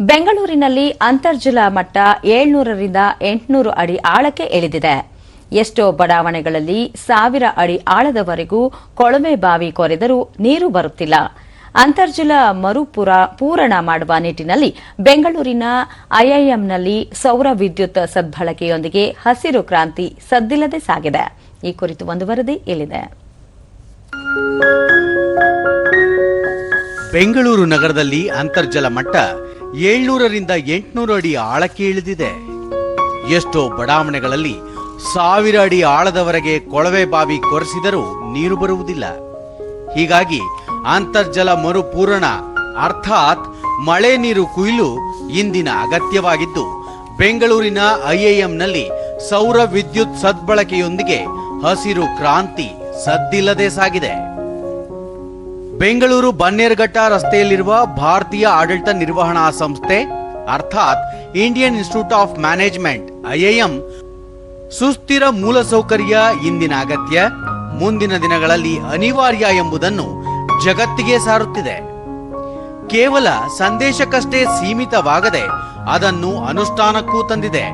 ಬೆಂಗಳೂರಿನಲ್ಲಿ ಅಂತರ್ಜಲ ಮಟ್ಟ ಏಳ್ನೂರರಿಂದ ಎಂಟುನೂರು ಅಡಿ ಆಳಕ್ಕೆ ಇಳಿದಿದೆ. ಎಷ್ಟೋ ಬಡಾವಣೆಗಳಲ್ಲಿ ಸಾವಿರ ಅಡಿ ಆಳದವರೆಗೂ ಕೊಳವೆ ಬಾವಿ ಕೊರೆದರೂ ನೀರು ಬರುತ್ತಿಲ್ಲ. ಅಂತರ್ಜಲ ಮರುಪುರ ಪೂರಣ ಮಾಡುವ ನಿಟ್ಟಿನಲ್ಲಿ ಬೆಂಗಳೂರಿನ ಐಐಎಂನಲ್ಲಿ ಸೌರ ವಿದ್ಯುತ್ ಸದ್ಬಳಕೆಯೊಂದಿಗೆ ಹಸಿರು ಕ್ರಾಂತಿ ಸದ್ದಿಲ್ಲದೆ ಸಾಗಿದೆ. ಈ ಕುರಿತು ಒಂದು ವರದಿ ಇಲ್ಲಿದೆ. ಬೆಂಗಳೂರು ನಗರದಲ್ಲಿ ಅಂತರ್ಜಲ ಮಟ್ಟ ಏಳ್ನೂರರಿಂದ ಎಂಟುನೂರು ಅಡಿ ಆಳಕ್ಕೆ ಇಳಿದಿದೆ. ಎಷ್ಟೋ ಬಡಾವಣೆಗಳಲ್ಲಿ ಸಾವಿರ ಅಡಿ ಆಳದವರೆಗೆ ಕೊಳವೆ ಬಾವಿ ಕೊರೆಸಿದರೂ ನೀರು ಬರುವುದಿಲ್ಲ. ಹೀಗಾಗಿ ಅಂತರ್ಜಲ ಮರುಪೂರಣ ಅರ್ಥಾತ್ ಮಳೆ ನೀರು ಕುಯ್ಲು ಇಂದಿನ ಅಗತ್ಯವಾಗಿದ್ದು, ಬೆಂಗಳೂರಿನ ಐಎಎಂನಲ್ಲಿ ಸೌರ ವಿದ್ಯುತ್ ಸದ್ಬಳಕೆಯೊಂದಿಗೆ ಹಸಿರು ಕ್ರಾಂತಿ ಸದ್ದಿಲ್ಲದೆ ಸಾಗಿದೆ. ಬೆಂಗಳೂರು ಬನ್ನೇರ್ಘಟ್ಟ ರಸ್ತೆಯಲ್ಲಿರುವ ಭಾರತೀಯ ಆಡಳಿತ ನಿರ್ವಹಣಾ ಸಂಸ್ಥೆ, ಅರ್ಥಾತ್ Indian Institute of Management, IIM, ಸುಸ್ಥಿರ ಮೂಲಸೌಕರ್ಯ ಇಂದಿನ ಅಗತ್ಯ, ಮುಂದಿನ ದಿನಗಳಲ್ಲಿ ಅನಿವಾರ್ಯ ಎಂಬುದನ್ನು ಜಗತ್ತಿಗೆ ಸಾರುತ್ತಿದೆ. ಕೇವಲ ಸಂದೇಶಕ್ಕಷ್ಟೇ ಸೀಮಿತವಾಗದೆ ಅದನ್ನು ಅನುಷ್ಠಾನಕ್ಕೂ ತಂದಿದೆ.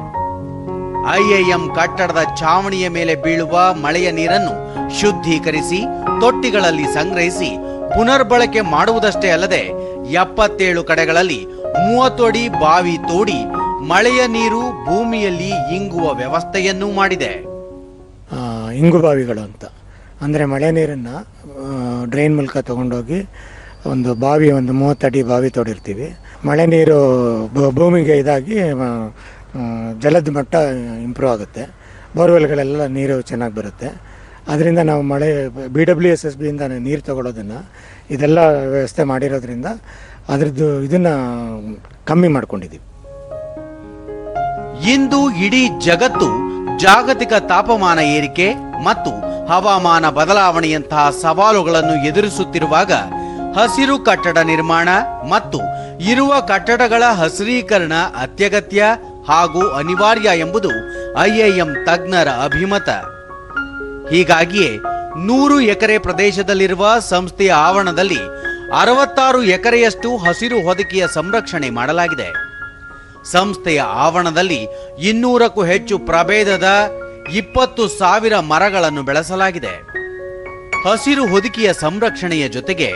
ಐಐಎಂ ಕಟ್ಟಡದ ಛಾವಣಿಯ ಮೇಲೆ ಬೀಳುವ ಮಳೆಯ ನೀರನ್ನು ಶುದ್ಧೀಕರಿಸಿ, ತೊಟ್ಟಿಗಳಲ್ಲಿ ಸಂಗ್ರಹಿಸಿ ಪುನರ್ಬಳಕೆ ಮಾಡುವುದಷ್ಟೇ ಅಲ್ಲದೆ ಎಪ್ಪತ್ತೇಳು ಕಡೆಗಳಲ್ಲಿ ಮೂವತ್ತು ಅಡಿ ಬಾವಿ ತೋಡಿ ಮಳೆಯ ನೀರು ಭೂಮಿಯಲ್ಲಿ ಇಂಗುವ ವ್ಯವಸ್ಥೆಯನ್ನು ಮಾಡಿದೆ. ಇಂಗು ಬಾವಿಗಳು ಅಂತ. ಅಂದರೆ ಮಳೆ ನೀರನ್ನು ಡ್ರೈನ್ ಮೂಲಕ ತಗೊಂಡೋಗಿ ಒಂದು ಬಾವಿ, ಒಂದು ಮೂವತ್ತಡಿ ಬಾವಿ ತೋಡಿರ್ತೀವಿ. ಮಳೆ ನೀರು ಭೂಮಿಗೆ ಇದಾಗಿ ಜಲದ ಮಟ್ಟ ಇಂಪ್ರೂವ್ ಆಗುತ್ತೆ. ಬೋರ್ವೆಲ್ಗಳೆಲ್ಲ ನೀರು ಚೆನ್ನಾಗಿ ಬರುತ್ತೆ. ಅದರಿಂದ ನಾವು ಮಳೆ ಬಿ ಡಬ್ಲ್ಯೂ ಎಸ್ ಎಸ್ ಬಿಯಿಂದ ನೀರು ತಗೊಳ್ಳೋದನ್ನು ಇದೆಲ್ಲ ವ್ಯವಸ್ಥೆ ಮಾಡಿರೋದ್ರಿಂದ ಅದರದ್ದು ಇದನ್ನು ಕಮ್ಮಿ ಮಾಡ್ಕೊಂಡಿದ್ದೀವಿ ಇಂದು ಇಡೀ ಜಗತ್ತು ಜಾಗತಿಕ ತಾಪಮಾನ ಏರಿಕೆ ಮತ್ತು ಹವಾಮಾನ ಬದಲಾವಣೆಯಂತಹ ಸವಾಲುಗಳನ್ನು ಎದುರಿಸುತ್ತಿರುವಾಗ ಹಸಿರು ಕಟ್ಟಡ ನಿರ್ಮಾಣ ಮತ್ತು ಇರುವ ಕಟ್ಟಡಗಳ ಹಸಿರೀಕರಣ ಅತ್ಯಗತ್ಯ ಹಾಗೂ ಅನಿವಾರ್ಯ ಎಂಬುದು ಐಐಎಂ ತಜ್ಞರ ಅಭಿಮತ. ಹೀಗಾಗಿಯೇ ನೂರು ಎಕರೆ ಪ್ರದೇಶದಲ್ಲಿರುವ ಸಂಸ್ಥೆಯ ಆವರಣದಲ್ಲಿ ಅರವತ್ತಾರು ಎಕರೆಯಷ್ಟು ಹಸಿರು ಹೊದಿಕೆಯ ಸಂರಕ್ಷಣೆ ಮಾಡಲಾಗಿದೆ. ಸಂಸ್ಥೆಯ ಆವರಣದಲ್ಲಿ ಇನ್ನೂರಕ್ಕೂ ಹೆಚ್ಚು ಪ್ರಭೇದದ ಇಪ್ಪತ್ತು ಸಾವಿರ ಮರಗಳನ್ನು ಬೆಳೆಸಲಾಗಿದೆ. ಹಸಿರು ಹೊದಿಕೆಯ ಸಂರಕ್ಷಣೆಯ ಜೊತೆಗೆ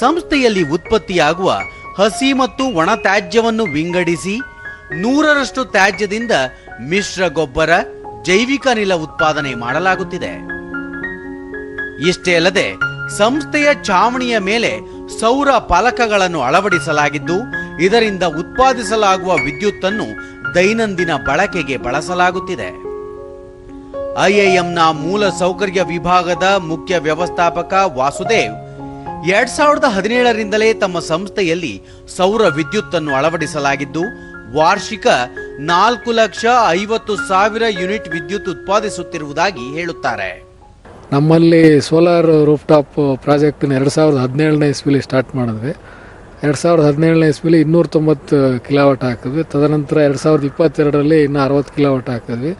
ಸಂಸ್ಥೆಯಲ್ಲಿ ಉತ್ಪತ್ತಿಯಾಗುವ ಹಸಿ ಮತ್ತು ಒಣ ತ್ಯಾಜ್ಯವನ್ನು ವಿಂಗಡಿಸಿ ನೂರರಷ್ಟು ತ್ಯಾಜ್ಯದಿಂದ ಮಿಶ್ರ ಗೊಬ್ಬರ, ಜೈವಿಕ ಅನಿಲ ಉತ್ಪಾದನೆ ಮಾಡಲಾಗುತ್ತಿದೆ. ಇಷ್ಟೇ ಅಲ್ಲದೆ ಸಂಸ್ಥೆಯ ಛಾವಣಿಯ ಮೇಲೆ ಸೌರ ಫಲಕಗಳನ್ನು ಅಳವಡಿಸಲಾಗಿದ್ದು, ಇದರಿಂದ ಉತ್ಪಾದಿಸಲಾಗುವ ವಿದ್ಯುತ್ತನ್ನು ದೈನಂದಿನ ಬಳಕೆಗೆ ಬಳಸಲಾಗುತ್ತಿದೆ. ಐಐಎಂನ ಮೂಲ ಸೌಕರ್ಯ ವಿಭಾಗದ ಮುಖ್ಯ ವ್ಯವಸ್ಥಾಪಕ ವಾಸುದೇವ್, ಎರಡ್ ಸಾವಿರದ ಹದಿನೇಳರಿಂದಲೇ ತಮ್ಮ ಸಂಸ್ಥೆಯಲ್ಲಿ ಸೌರ ವಿದ್ಯುತ್ತನ್ನು ಅಳವಡಿಸಲಾಗಿದ್ದು, ವಾರ್ಷಿಕ ನಾಲ್ಕು ಲಕ್ಷ ಐವತ್ತು ಸಾವಿರ ಯೂನಿಟ್ ವಿದ್ಯುತ್ ಉತ್ಪಾದಿಸುತ್ತಿರುವುದಾಗಿ ಹೇಳುತ್ತಾರೆ. ನಮ್ಮಲ್ಲಿ ಸೋಲಾರ್ ರೂಫ್ ಟಾಪ್ ಪ್ರಾಜೆಕ್ಟನ್ನ ಎರಡು ಸಾವಿರದ ಹದಿನೇಳನೇ ಇಸ್ವಿಲಿ ಸ್ಟಾರ್ಟ್ ಮಾಡಿದ್ವಿ. ಎರಡು ಸಾವಿರದ ಹದಿನೇಳನೇ ಇಸ್ವಿಲಿ ಇನ್ನೂರ ತೊಂಬತ್ತು ಕಿಲೋವಾಟ್ ಹಾಕಿದ್ವಿ. ತದನಂತರ ಎರಡು ಸಾವಿರದ ಇಪ್ಪತ್ತೆರಡರಲ್ಲಿ ಇನ್ನೂ ಅರವತ್ತು ಕಿಲೋವಾಟ್ ಹಾಕಿದ್ವಿ.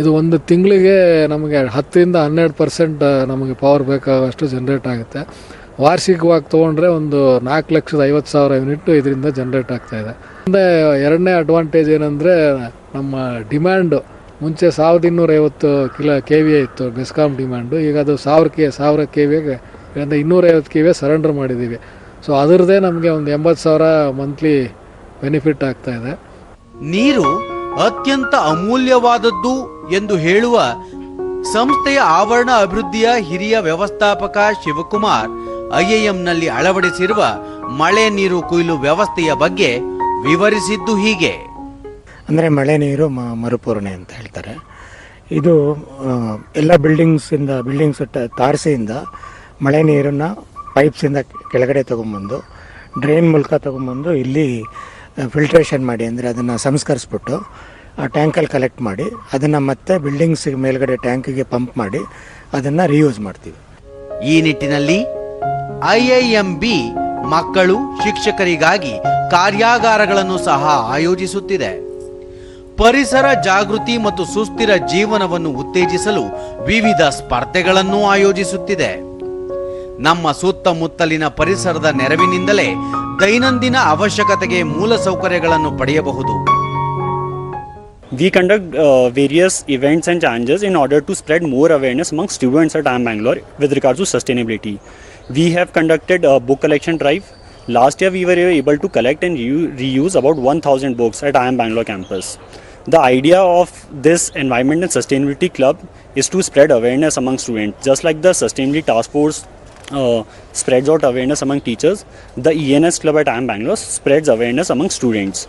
ಇದು ಒಂದು ತಿಂಗಳಿಗೆ ನಮಗೆ ಹತ್ತರಿಂದ ಹನ್ನೆರಡು ಪರ್ಸೆಂಟ್ ನಮಗೆ ಪವರ್ ಬೇಕಾಗುವಷ್ಟು ಜನ್ರೇಟ್ ಆಗುತ್ತೆ. ವಾರ್ಷಿಕವಾಗಿ ತೊಗೊಂಡ್ರೆ ಒಂದು ನಾಲ್ಕು ಲಕ್ಷದ ಐವತ್ತು ಸಾವಿರ ಯೂನಿಟ್ ಇದರಿಂದ ಜನ್ರೇಟ್ ಆಗ್ತಾಯಿದೆ ಮುಂದೆ ಎರಡನೇ ಅಡ್ವಾಂಟೇಜ್ ಏನಂದರೆ ನಮ್ಮ ಡಿಮ್ಯಾಂಡು ಮುಂಚೆ ಸಾವಿರದ ಇನ್ನೂರೈವತ್ತು ಕಿಲೋ ಕೆ ವಿ ಇತ್ತು ಬೆಸ್ಕಾಮ್ ಡಿಮ್ಯಾಂಡು ಈಗ ಅದು ಸಾವಿರ ಕೆ ಸಾವಿರ ಕೆ ವಿಗೆ ಇನ್ನೂರೈವತ್ತು ಕೆ ವಿ ಸರೆಂಡರ್ ಮಾಡಿದ್ದೀವಿ. ಸೊ ಅದರದೇ ನಮಗೆ ಒಂದು ಎಂಬತ್ತು ಸಾವಿರ ಮಂತ್ಲಿ ಬೆನಿಫಿಟ್ ಆಗ್ತಾ ಇದೆ. ನೀರು ಅತ್ಯಂತ ಅಮೂಲ್ಯವಾದದ್ದು ಎಂದು ಹೇಳುವ ಸಂಸ್ಥೆಯ ಆವರಣ ಅಭಿವೃದ್ಧಿಯ ಹಿರಿಯ ವ್ಯವಸ್ಥಾಪಕ ಶಿವಕುಮಾರ್ ಐಎಎಂನಲ್ಲಿ ಅಳವಡಿಸಿರುವ ಮಳೆ ನೀರು ಕೊಯ್ಲು ವ್ಯವಸ್ಥೆಯ ಬಗ್ಗೆ ವಿವರಿಸಿದ್ದು ಹೀಗೆ. ಅಂದರೆ ಮಳೆ ನೀರು ಮ- ಮರುಪೂರಣೆ ಅಂತ ಹೇಳ್ತಾರೆ. ಇದು ಎಲ್ಲ ಬಿಲ್ಡಿಂಗ್ಸಿಂದ, ಬಿಲ್ಡಿಂಗ್ಸ್ ತಾರಸಿಯಿಂದ ಮಳೆ ನೀರನ್ನು ಪೈಪ್ಸಿಂದ ಕೆಳಗಡೆ ತೊಗೊಂಬಂದು, ಡ್ರೈನ್ ಮೂಲಕ ತೊಗೊಂಬಂದು ಇಲ್ಲಿ ಫಿಲ್ಟ್ರೇಷನ್ ಮಾಡಿ, ಅಂದರೆ ಅದನ್ನು ಸಂಸ್ಕರಿಸ್ಬಿಟ್ಟು, ಆ ಟ್ಯಾಂಕಲ್ಲಿ ಕಲೆಕ್ಟ್ ಮಾಡಿ, ಅದನ್ನು ಮತ್ತೆ ಬಿಲ್ಡಿಂಗ್ಸ್ ಮೇಲ್ಗಡೆ ಟ್ಯಾಂಕಿಗೆ ಪಂಪ್ ಮಾಡಿ, ಅದನ್ನು ರಿಯೂಸ್ ಮಾಡ್ತೀವಿ. ಈ ನಿಟ್ಟಿನಲ್ಲಿ ಐಐಎಂಬಿ ಮಕ್ಕಳು, ಶಿಕ್ಷಕರಿಗಾಗಿ ಕಾರ್ಯಾಗಾರಗಳನ್ನು ಸಹ ಆಯೋಜಿಸುತ್ತಿದೆ. ಪರಿಸರ ಜಾಗೃತಿ ಮತ್ತು ಸುಸ್ಥಿರ ಜೀವನವನ್ನು ಉತ್ತೇಜಿಸಲು ವಿವಿಧ ಸ್ಪರ್ಧೆಗಳನ್ನು ಆಯೋಜಿಸುತ್ತಿದೆ ನಮ್ಮ ಸುತ್ತಮುತ್ತಲಿನ ಪರಿಸರದ ನೆರವಿನಿಂದಲೇ ದೈನಂದಿನ ಅವಶ್ಯಕತೆಗೆ ಮೂಲಸೌಕರ್ಯಗಳನ್ನು ಪಡೆಯಬಹುದು We conduct uh, various events and challenges in order to spread more awareness among students at IIM Bangalore with regards to sustainability. We have conducted a book collection drive. Last year, we were able to collect and reu- reuse about 1,000 books at IIM Bangalore campus. The idea of this Environment and Sustainability Club is to spread awareness among students. Just like the Sustainability Task Force uh, spreads out awareness among teachers, the ENS Club at IIM Bangalore spreads awareness among students.